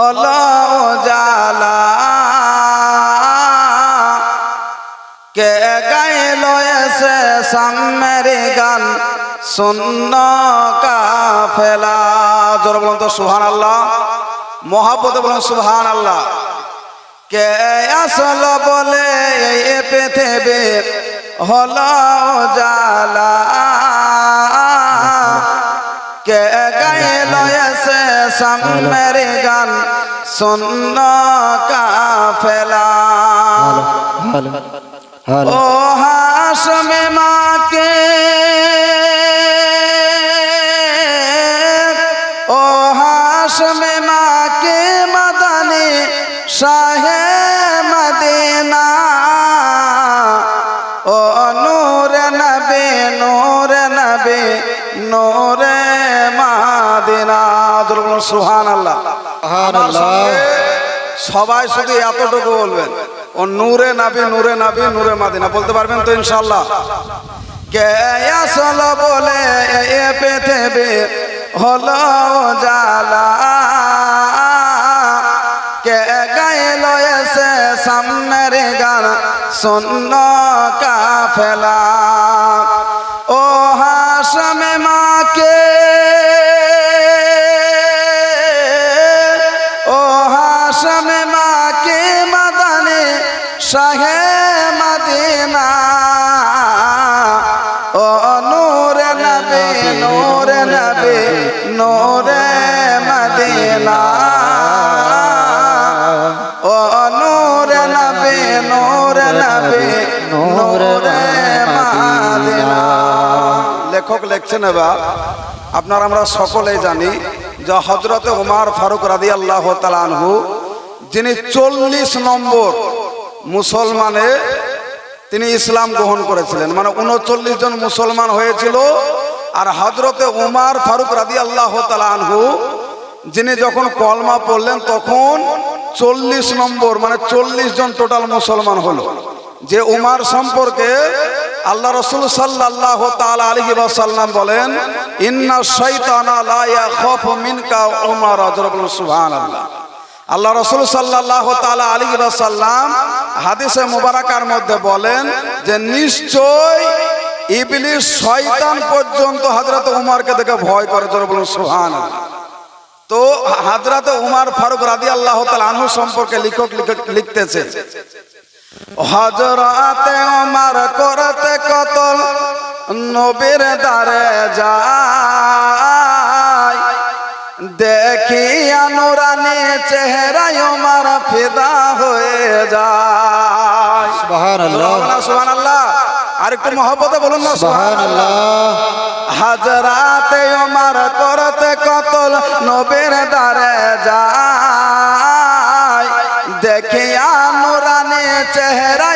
হলো জালা কে গাইল এসে সামের গান শূন্য কাফেলা। জোর বলুন তো সুহান আল্লাহ মহাব্বতে বলুন সুহান আল্লাহ কে আসল বলে এ পৃথিবী হলো জালা কে গাইল এসে সামের গান শূন্য কাফেলা ও হাসমে মাকে। ও হাসমে মাকে মাদানি শাহে মদিনা। ও নূরে নবে নূরে নবে নূরে মাদিনা। দুর্বল সবাই শুধু এতটুকু বলবেন। ও নূরে নাবি নূরে নাবি নূরে মাদিনা। বলতে পারবেন তো ইনশাল্লাহ কে আসল বলে এ পৃথিবী হলো জালা কে গাইল এসে সামনের গান শূন্য কাফেলা। ও হাসমে মাকে শাহে মদিনা। ও নূরে নবে নূরে নবে, নূরে মদিনা। ও নূরে নবে নূরে নবে, নূরে মদিনা। লেখক লিখছেন এবার, আপনার আমরা সকলেই জানি যে হজরতে উমার ফারুক রাদি আল্লাহ তালানহু যিনি চল্লিশ নম্বর মুসলমানে তিনি ইসলাম গ্রহণ করেছিলেন। মানে উনচল্লিশ জন মুসলমান হয়েছিল আর হজরতে উমার ফারুক রাদি আল্লাহ তালানহু যিনি যখন কলমা পড়লেন তখন চল্লিশ নম্বর মানে চল্লিশ জন টোটাল মুসলমান হলো। যে উমার সম্পর্কে আল্লাহ রসুল সাল্লাহ তাল আলী সাল্লাম বলেন, ইন্না শৈতানা লা ইয়াখাফু মিনকা উমার সুবহানাল্লাহ। আল্লাহ রসুল সাল্লাহ তালা আলী সাল্লাম হাদিসে মুবারাকার মধ্যে বলেন যে নিশ্চয় ইবলিস শয়তান পর্যন্ত হজরত উমারকে দেখে ভয় করে জোরে বলুন সুহান তো হাজরত উমার ফারুক রাদি আল্লাহ আনহু সম্পর্কে লেখক লিখতেছে হজরতে উমার করতে কতল নবীর দ্বারে যায়, দেখিয়া নুরানি চেহারায় উমার ফিদা হয়ে যায়। সুবহানাল্লাহ। সুবহানাল্লাহ। আর একটু মহব্বতে বলুন না সুবহানাল্লাহ। হাজরাতে ওমার করতে কতল নবীর দ্বারে যায়। দেখিয়া নুরানি চেহারায়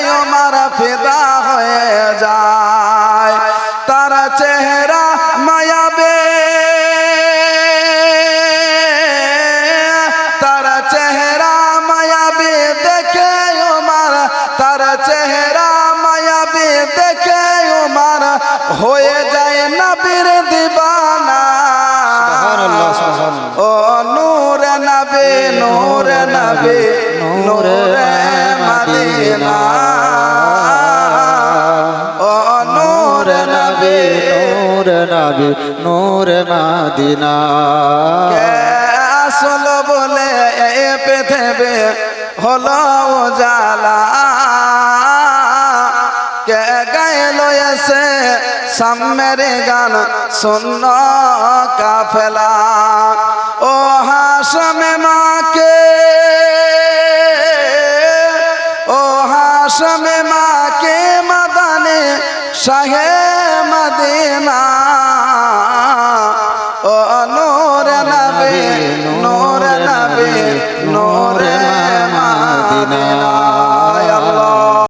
হয়ে যায় নবীর দিবানা। ও নূরে নবী নূরে নবী নূরে মদিনা। ও নূরে নবী নূর নবী নূর মাদিনা। আসল বলে এ পৃথিবী হলো জালা সামের গান শূন্য কাফেলা। ও হাসমে মাকে ও হাসমে মাকে মাদানে শাহে মদিনা।